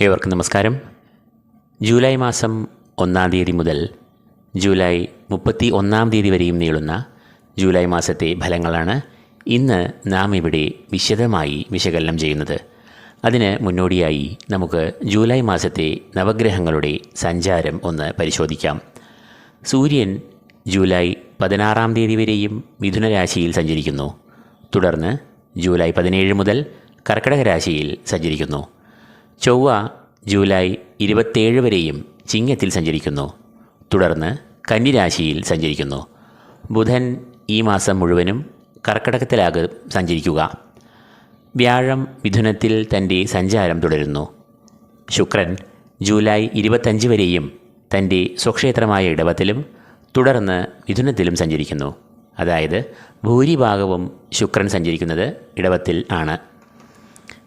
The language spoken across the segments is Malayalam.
ഏവർക്കും നമസ്കാരം. ജൂലൈ മാസം ഒന്നാം തീയതി മുതൽ ജൂലൈ മുപ്പത്തി ഒന്നാം തീയതി വരെയും നീളുന്ന ജൂലൈ മാസത്തെ ഫലങ്ങളാണ് ഇന്ന് നാം ഇവിടെ വിശദമായി വിശകലനം ചെയ്യുന്നത്. അതിന് മുന്നോടിയായി നമുക്ക് ജൂലൈ മാസത്തെ നവഗ്രഹങ്ങളുടെ സഞ്ചാരം ഒന്ന് പരിശോധിക്കാം. സൂര്യൻ ജൂലൈ പതിനാറാം തീയതി വരെയും മിഥുന രാശിയിൽ സഞ്ചരിക്കുന്നു. തുടർന്ന് ജൂലൈ പതിനേഴ് മുതൽ കർക്കിടക രാശിയിൽ സഞ്ചരിക്കുന്നു. ചൊവ്വ ജൂലൈ ഇരുപത്തേഴ് വരെയും ചിങ്ങത്തിൽ സഞ്ചരിക്കുന്നു. തുടർന്ന് കന്നിരാശിയിൽ സഞ്ചരിക്കുന്നു. ബുധൻ ഈ മാസം മുഴുവനും കർക്കടകത്തിലാകും സഞ്ചരിക്കുക. വ്യാഴം മിഥുനത്തിൽ തന്റെ സഞ്ചാരം തുടരുന്നു. ശുക്രൻ ജൂലൈ ഇരുപത്തഞ്ച് വരെയും തന്റെ സ്വക്ഷേത്രമായ ഇടവത്തിലും തുടർന്ന് മിഥുനത്തിലും സഞ്ചരിക്കുന്നു. അതായത് ഭൂരിഭാഗവും ശുക്രൻ സഞ്ചരിക്കുന്നത് ഇടവത്തിൽ ആണ്.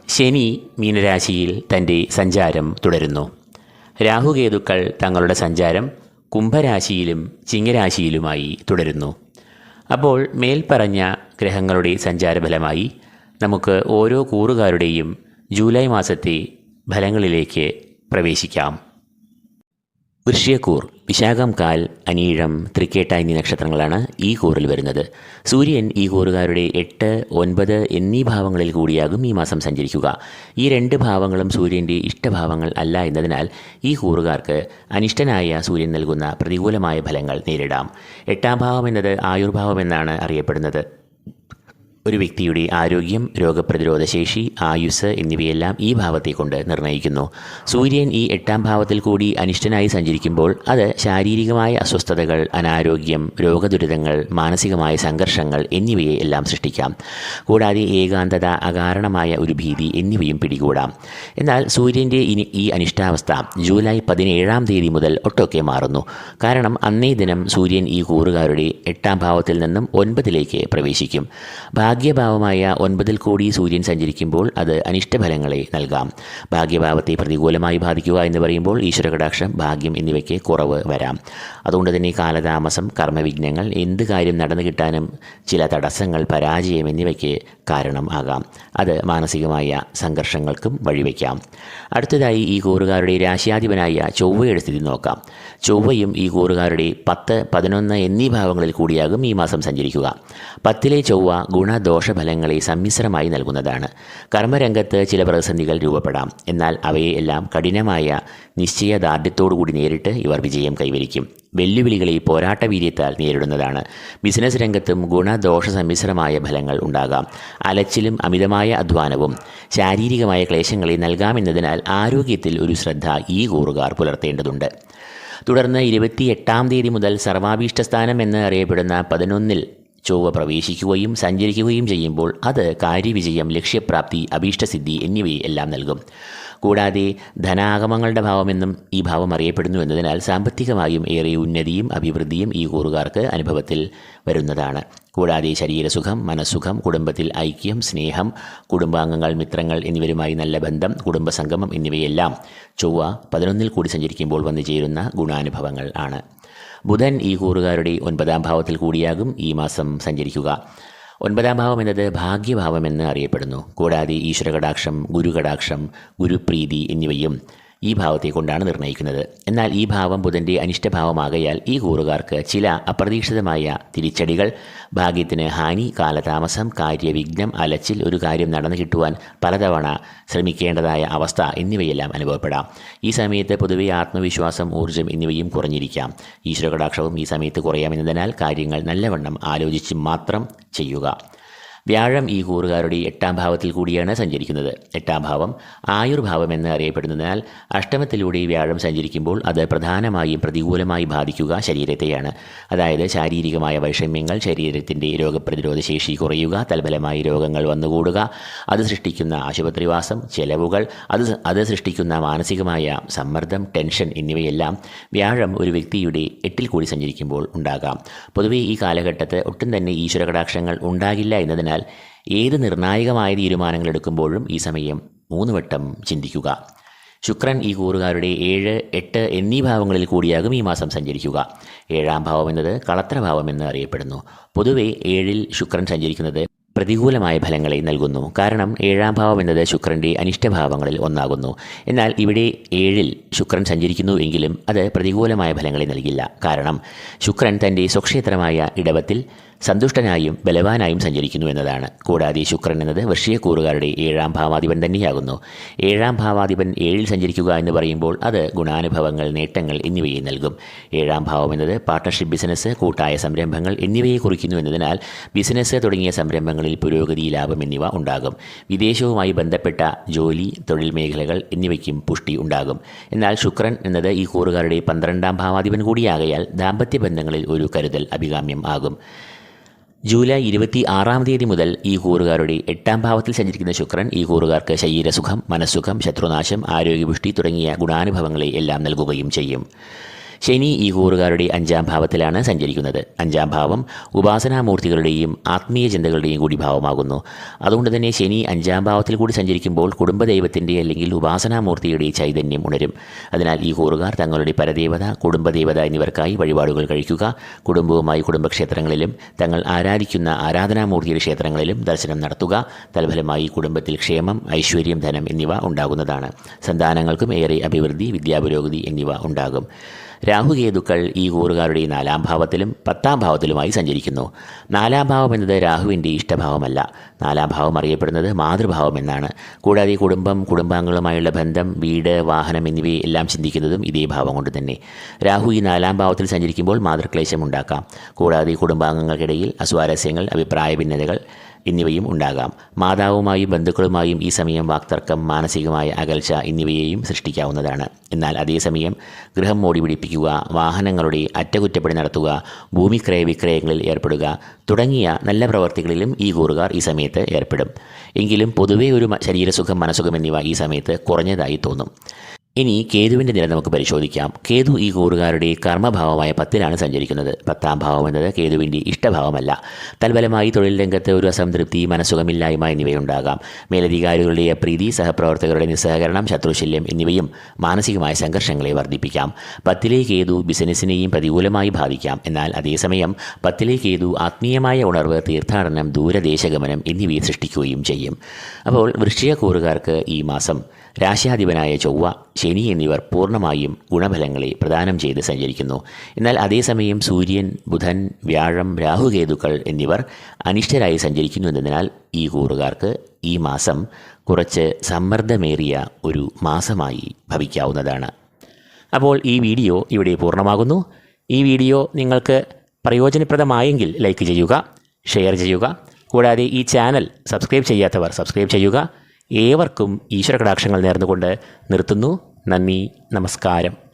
ശനി മീനരാശിയിൽ തന്റെ സഞ്ചാരം തുടരുന്നു. രാഹുകേതുക്കൾ തങ്ങളുടെ സഞ്ചാരം കുംഭരാശിയിലും ചിങ്ങരാശിയിലുമായി തുടരുന്നു. അപ്പോൾ മേൽപ്പറഞ്ഞ ഗ്രഹങ്ങളുടെ സഞ്ചാരഫലമായി നമുക്ക് ഓരോ കൂറുകാരുടെയും ജൂലൈ മാസത്തെ ഫലങ്ങളിലേക്ക് പ്രവേശിക്കാം. വൃശ്യക്കൂർ വിശാഖം കാൽ അനീഴം തൃക്കേട്ട എന്നീ നക്ഷത്രങ്ങളാണ് ഈ കൂറിൽ വരുന്നത്. സൂര്യൻ ഈ കൂറുകാരുടെ എട്ട് ഒൻപത് എന്നീ ഭാവങ്ങളിൽ കൂടിയാകും ഈ മാസം സഞ്ചരിക്കുക. ഈ രണ്ട് ഭാവങ്ങളും സൂര്യന്റെ ഇഷ്ടഭാവങ്ങൾ അല്ല എന്നതിനാൽ ഈ കൂറുകാർക്ക് അനിഷ്ടനായ സൂര്യൻ നൽകുന്ന പ്രതികൂലമായ ഫലങ്ങൾ നേരിടാം. എട്ടാം ഭാവം എന്നത് ആയുർഭാവം എന്നാണ് അറിയപ്പെടുന്നത്. ഒരു വ്യക്തിയുടെ ആരോഗ്യം രോഗപ്രതിരോധ ശേഷി ആയുസ് എന്നിവയെല്ലാം ഈ ഭാവത്തെ കൊണ്ട് നിർണയിക്കുന്നു സൂര്യൻ ഈ എട്ടാം ഭാവത്തിൽ കൂടി അനിഷ്ടനായി സഞ്ചരിക്കുമ്പോൾ അത് ശാരീരികമായ അസ്വസ്ഥതകൾ അനാരോഗ്യം രോഗദുരിതങ്ങൾ മാനസികമായ സംഘർഷങ്ങൾ എന്നിവയെ എല്ലാം സൃഷ്ടിക്കാം. കൂടാതെ ഏകാന്തത അകാരണമായ ഒരു ഭീതി എന്നിവയും പിടികൂടാം. എന്നാൽ സൂര്യന്റെ ഇനി ഈ അനിഷ്ടാവസ്ഥ ജൂലൈ പതിനേഴാം തീയതി മുതൽ ഒട്ടൊക്കെ മാറുന്നു. കാരണം അന്നേ ദിനം സൂര്യൻ ഈ കൂറുകാരുടെ എട്ടാം ഭാവത്തിൽ നിന്നും ഒൻപതിലേക്ക് പ്രവേശിക്കും. ഭാഗ്യഭാവമായ ഒൻപതിൽ കൂടി സൂര്യൻ സഞ്ചരിക്കുമ്പോൾ അത് അനിഷ്ടഫലങ്ങളെ നൽകാം. ഭാഗ്യഭാവത്തെ പ്രതികൂലമായി ബാധിക്കുക എന്ന് പറയുമ്പോൾ ഈശ്വരകടാക്ഷം ഭാഗ്യം എന്നിവയ്ക്ക് കുറവ് വരാം. അതുകൊണ്ട് തന്നെ കാലതാമസം കർമ്മവിഘ്നങ്ങൾ എന്ത് കാര്യം നടന്നു കിട്ടാനും ചില തടസ്സങ്ങൾ പരാജയം എന്നിവയ്ക്ക് കാരണം ആകാം. അത് മാനസികമായ സംഘർഷങ്ങൾക്കും വഴിവെക്കാം. അടുത്തതായി ഈ കൂറുകാരുടെ രാശിയാധിപനായ ചൊവ്വയുടെ സ്ഥിതി നോക്കാം. ചൊവ്വയും ഈ കൂറുകാരുടെ പത്ത് പതിനൊന്ന് എന്നീ ഭാവങ്ങളിൽ കൂടിയാകും ഈ മാസം സഞ്ചരിക്കുക. പത്തിലെ ചൊവ്വ ഗുണദോഷഫലങ്ങളെ സമ്മിശ്രമായി നൽകുന്നതാണ്. കർമ്മരംഗത്ത് ചില പ്രതിസന്ധികൾ രൂപപ്പെടാം. എന്നാൽ അവയെ എല്ലാം കഠിനമായ നിശ്ചയദാർഢ്യത്തോടുകൂടി നേരിട്ട് ഇവർ വിജയം കൈവരിക്കും. വെല്ലുവിളികളെ പോരാട്ട വീര്യത്താൽ നേരിടുന്നതാണ്. ബിസിനസ് രംഗത്തും ഗുണദോഷ സമ്മിശ്രമായ ഫലങ്ങൾ ഉണ്ടാകാം. അലച്ചിലും അമിതമായ അധ്വാനവും ശാരീരികമായ ക്ലേശങ്ങളെ നൽകാമെന്നതിനാൽ ആരോഗ്യത്തിൽ ഒരു ശ്രദ്ധ ഈ കൂറുകാർ പുലർത്തേണ്ടതുണ്ട്. തുടർന്ന് ഇരുപത്തിയെട്ടാം തീയതി മുതൽ സർവാഭീഷ്ടസ്ഥാനം എന്ന് അറിയപ്പെടുന്ന പതിനൊന്നിൽ ചൊവ്വ പ്രവേശിക്കുകയും സഞ്ചരിക്കുകയും ചെയ്യുമ്പോൾ അത് കാര്യവിജയം ലക്ഷ്യപ്രാപ്തി അഭീഷ്ടസിദ്ധി എന്നിവയെ എല്ലാം നൽകും. കൂടാതെ ധനാഗമങ്ങളുടെ ഭാവമെന്നും ഈ ഭാവം അറിയപ്പെടുന്നു എന്നതിനാൽ സാമ്പത്തികമായും ഏറെ ഉന്നതിയും അഭിവൃദ്ധിയും ഈ കൂറുകാർക്ക് അനുഭവത്തിൽ വരുന്നതാണ്. കൂടാതെ ശരീരസുഖം മനസ്സുഖം കുടുംബത്തിൽ ഐക്യം സ്നേഹം കുടുംബാംഗങ്ങൾ മിത്രങ്ങൾ എന്നിവരുമായി നല്ല ബന്ധം കുടുംബസംഗമം എന്നിവയെല്ലാം ചൊവ്വ പതിനൊന്നിൽ കൂടി സഞ്ചരിക്കുമ്പോൾ വന്നു ചേരുന്ന ഗുണാനുഭവങ്ങൾ ആണ്. ബുധൻ ഈ കൂറുകാരുടെ ഒൻപതാം ഭാവത്തിൽ കൂടിയാകും ഈ മാസം സഞ്ചരിക്കുക. ഒൻപതാം ഭാവം എന്നത് ഭാഗ്യഭാവമെന്ന് അറിയപ്പെടുന്നു. കൂടാതെ ഈശ്വരകടാക്ഷം ഗുരുകടാക്ഷം ഗുരുപ്രീതി എന്നിവയും ഈ ഭാവത്തെ കൊണ്ടാണ് നിർണയിക്കുന്നത് എന്നാൽ ഈ ഭാവം ബുധന്റെ അനിഷ്ടഭാവമാകയാൽ ഈ കൂറുകാർക്ക് ചില അപ്രതീക്ഷിതമായ തിരിച്ചടികൾ ഭാഗ്യത്തിന് ഹാനി കാലതാമസം കാര്യവിഘ്നം അലച്ചിൽ ഒരു കാര്യം നടന്നു കിട്ടുവാൻ പലതവണ ശ്രമിക്കേണ്ടതായ അവസ്ഥ എന്നിവയെല്ലാം അനുഭവപ്പെടാം. ഈ സമയത്ത് പൊതുവെ ആത്മവിശ്വാസം ഊർജം എന്നിവയും കുറഞ്ഞിരിക്കാം. ഈശ്വരകടാക്ഷവും ഈ സമയത്ത് കുറയാമെന്നതിനാൽ കാര്യങ്ങൾ നല്ലവണ്ണം ആലോചിച്ച് മാത്രം ചെയ്യുക. വ്യാഴം ഈ കൂറുകാരുടെ എട്ടാം ഭാവത്തിൽ കൂടിയാണ് സഞ്ചരിക്കുന്നത്. എട്ടാം ഭാവം ആയുർഭാവം എന്ന് അറിയപ്പെടുന്നതിനാൽ അഷ്ടമത്തിലൂടെ വ്യാഴം സഞ്ചരിക്കുമ്പോൾ അത് പ്രധാനമായും പ്രതികൂലമായി ബാധിക്കുക ശരീരത്തെയാണ്. അതായത് ശാരീരികമായ വൈഷമ്യങ്ങൾ ശരീരത്തിന്റെ രോഗപ്രതിരോധ ശേഷി കുറയുക തൽഫലമായി രോഗങ്ങൾ വന്നുകൂടുക അത് സൃഷ്ടിക്കുന്ന ആശുപത്രിവാസം ചെലവുകൾ അത് അത് സൃഷ്ടിക്കുന്ന മാനസികമായ സമ്മർദ്ദം ടെൻഷൻ എന്നിവയെല്ലാം വ്യാഴം ഒരു വ്യക്തിയുടെ എട്ടിൽ കൂടി സഞ്ചരിക്കുമ്പോൾ ഉണ്ടാകാം. പൊതുവേ ഈ കാലഘട്ടത്ത് ഒട്ടും തന്നെ ഈശ്വരകടാക്ഷങ്ങൾ ഉണ്ടാകില്ല എന്നതിനാൽ ഏത് നിർണായകമായ തീരുമാനങ്ങൾ എടുക്കുമ്പോഴും ഈ സമയം മൂന്ന് വട്ടം ചിന്തിക്കുക. ശുക്രൻ ഈ കൂറുകാരുടെ ഏഴ് എട്ട് എന്നീ ഭാവങ്ങളിൽ കൂടിയാകും ഈ മാസം സഞ്ചരിക്കുക. ഏഴാം ഭാവം എന്നത് കളത്രഭാവം എന്ന് അറിയപ്പെടുന്നു. പൊതുവെ ഏഴിൽ ശുക്രൻ സഞ്ചരിക്കുന്നത് പ്രതികൂലമായ ഫലങ്ങളെ നൽകുന്നു. കാരണം ഏഴാം ഭാവം എന്നത് ശുക്രന്റെ അനിഷ്ടഭാവങ്ങളിൽ ഒന്നാകുന്നു. എന്നാൽ ഇവിടെ ഏഴിൽ ശുക്രൻ സഞ്ചരിക്കുന്നു എങ്കിലും അത് പ്രതികൂലമായ ഫലങ്ങളെ നൽകില്ല. കാരണം ശുക്രൻ തന്റെ സ്വക്ഷേത്രമായ ഇടവത്തിൽ സന്തുഷ്ടനായും ബലവാനായും സഞ്ചരിക്കുന്നു എന്നതാണ്. കൂടാതെ ശുക്രൻ എന്നത് വൃഷ്യക്കൂറുകാരുടെ ഏഴാം ഭാവാധിപൻ തന്നെയാകുന്നു. ഏഴാം ഭാവാധിപൻ ഏഴിൽ സഞ്ചരിക്കുക എന്ന് പറയുമ്പോൾ അത് ഗുണാനുഭവങ്ങൾ നേട്ടങ്ങൾ എന്നിവയെ നൽകും. ഏഴാം ഭാവം എന്നത് പാർട്ട്ണർഷിപ്പ് ബിസിനസ് കൂട്ടായ സംരംഭങ്ങൾ എന്നിവയെ കുറിക്കുന്നു എന്നതിനാൽ ബിസിനസ് തുടങ്ങിയ സംരംഭങ്ങളിൽ പുരോഗതി ലാഭം എന്നിവ ഉണ്ടാകും. വിദേശവുമായി ബന്ധപ്പെട്ട ജോലി തൊഴിൽ മേഖലകൾ എന്നിവയ്ക്കും പുഷ്ടി ഉണ്ടാകും. എന്നാൽ ശുക്രൻ എന്നത് ഈ കൂറുകാരുടെ പന്ത്രണ്ടാം ഭാവാധിപൻ കൂടിയാകയാൽ ദാമ്പത്യ ബന്ധങ്ങളിൽ ഒരു കരുതൽ അഭികാമ്യം ആകും. ജൂലൈ ഇരുപത്തി ആറാം തീയതി മുതൽ ഈ കൂറുകാരുടെ എട്ടാം ഭാവത്തിൽ സഞ്ചരിക്കുന്ന ശുക്രൻ ഈ കൂറുകാർക്ക് ശരീരസുഖം മനസ്സുഖം ശത്രുനാശം ആരോഗ്യപുഷ്ടി തുടങ്ങിയ ഗുണാനുഭവങ്ങളെ എല്ലാം നൽകുകയും ചെയ്യും. ശനി ഈ കൂറുകാരുടെ അഞ്ചാം ഭാവത്തിലാണ് സഞ്ചരിക്കുന്നത്. അഞ്ചാം ഭാവം ഉപാസനാമൂർത്തികളുടെയും ആത്മീയ ചിന്തകളുടെയും കൂടി ഭാവമാകുന്നു. അതുകൊണ്ട് തന്നെ ശനി അഞ്ചാം ഭാവത്തിൽ കൂടി സഞ്ചരിക്കുമ്പോൾ കുടുംബദൈവത്തിന്റെ അല്ലെങ്കിൽ ഉപാസനാമൂർത്തിയുടെ ചൈതന്യം ഉണരും. അതിനാൽ ഈ കൂറുകാർ തങ്ങളുടെ പരദേവത കുടുംബദേവത എന്നിവർക്കായി വഴിപാടുകൾ കഴിക്കുക. കുടുംബവുമായി കുടുംബക്ഷേത്രങ്ങളിലും തങ്ങൾ ആരാധിക്കുന്ന ആരാധനാമൂർത്തിയുടെ ക്ഷേത്രങ്ങളിലും ദർശനം നടത്തുക. തൽഫലമായി കുടുംബത്തിൽ ക്ഷേമം ഐശ്വര്യം ധനം എന്നിവ ഉണ്ടാകുന്നതാണ്. സന്താനങ്ങൾക്കും ഏറെ അഭിവൃദ്ധി വിദ്യാപുരോഗതി എന്നിവ ഉണ്ടാകും. രാഹുകേതുക്കൾ ഈ കൂറുകാരുടെ നാലാം ഭാവത്തിലും പത്താം ഭാവത്തിലുമായി സഞ്ചരിക്കുന്നു. നാലാം ഭാവം എന്നത് രാഹുവിന്റെ ഇഷ്ടഭാവമല്ല. നാലാം ഭാവം അറിയപ്പെടുന്നത് മാതൃഭാവം എന്നാണ്. കൂടാതെ കുടുംബം കുടുംബാംഗങ്ങളുമായുള്ള ബന്ധം വീട് വാഹനം എന്നിവയെല്ലാം ചിന്തിക്കുന്നതും ഇതേ ഭാവം കൊണ്ട് തന്നെ. രാഹു ഈ നാലാം ഭാവത്തിൽ സഞ്ചരിക്കുമ്പോൾ മാതൃക്ലേശം ഉണ്ടാക്കാം. കൂടാതെ കുടുംബാംഗങ്ങൾക്കിടയിൽ അസ്വാരസ്യങ്ങൾ അഭിപ്രായ ഭിന്നതകൾ എന്നിവയും ഉണ്ടാകാം. മാതാവുമായും ബന്ധുക്കളുമായും ഈ സമയം വാക്തർക്കം മാനസികമായ അകൽച്ച എന്നിവയെയും സൃഷ്ടിക്കാവുന്നതാണ്. എന്നാൽ അതേസമയം ഗൃഹം മോടി പിടിപ്പിക്കുക വാഹനങ്ങളുടെ അറ്റകുറ്റപ്പണി നടത്തുക ഭൂമി ക്രയവിക്രയങ്ങളിൽ ഏർപ്പെടുക തുടങ്ങിയ നല്ല പ്രവർത്തികളിലും ഈ കൂറുകാർ ഈ സമയത്ത് ഏർപ്പെടും. എങ്കിലും പൊതുവേ ഒരു ശരീരസുഖം മനസുഖം എന്നിവ ഈ സമയത്ത് കുറഞ്ഞതായി തോന്നും. ഇനി കേതുവിന്റെ നില നമുക്ക് പരിശോധിക്കാം. കേതു ഈ കൂറുകാരുടെ കർമ്മഭാവമായ പത്തിലാണ് സഞ്ചരിക്കുന്നത്. പത്താം ഭാവം എന്നത് കേതുവിന്റെ ഇഷ്ടഭാവമല്ല. തൽഫലമായി തൊഴിൽ രംഗത്ത് ഒരു അസംതൃപ്തി മനസ്സുഖമില്ലായ്മ എന്നിവയുണ്ടാകാം. മേലധികാരികളുടെ അപ്രീതി സഹപ്രവർത്തകരുടെ നിസ്സഹകരണം ശത്രുശല്യം എന്നിവയും മാനസികമായ സംഘർഷങ്ങളെ വർദ്ധിപ്പിക്കാം. പത്തിലെ കേതു ബിസിനസ്സിനെയും പ്രതികൂലമായി ബാധിക്കാം. എന്നാൽ അതേസമയം പത്തിലെ കേതു ആത്മീയമായ ഉണർവ് തീർത്ഥാടനം ദൂരദേശഗമനം എന്നിവയെ സൃഷ്ടിക്കുകയും ചെയ്യും. അപ്പോൾ വൃശ്ചിക കൂറുകാർക്ക് ഈ മാസം രാശാധിപനായ ചൊവ്വ ശനി എന്നിവർ പൂർണമായും ഗുണഫലങ്ങളെ പ്രദാനം ചെയ്ത് സഞ്ചരിക്കുന്നു. എന്നാൽ അതേസമയം സൂര്യൻ ബുധൻ വ്യാഴം രാഹുകേതുക്കൾ എന്നിവർ അനിഷ്ടരായി സഞ്ചരിക്കുന്നു എന്നതിനാൽ ഈ കൂറുകാർക്ക് ഈ മാസം കുറച്ച് സമ്മർദ്ദമേറിയ ഒരു മാസമായി ഭവിക്കാവുന്നതാണ്. അപ്പോൾ ഈ വീഡിയോ ഇവിടെ പൂർണമാകുന്നു. ഈ വീഡിയോ നിങ്ങൾക്ക് പ്രയോജനപ്രദമായെങ്കിൽ ലൈക്ക് ചെയ്യുക ഷെയർ ചെയ്യുക. കൂടാതെ ഈ ചാനൽ സബ്സ്ക്രൈബ് ചെയ്യാത്തവർ സബ്സ്ക്രൈബ് ചെയ്യുക. ഏവർക്കും ഈശ്വര കടാക്ഷങ്ങൾ നേർന്നുകൊണ്ട് നിർത്തുന്നു. നന്ദി നമസ്കാരം.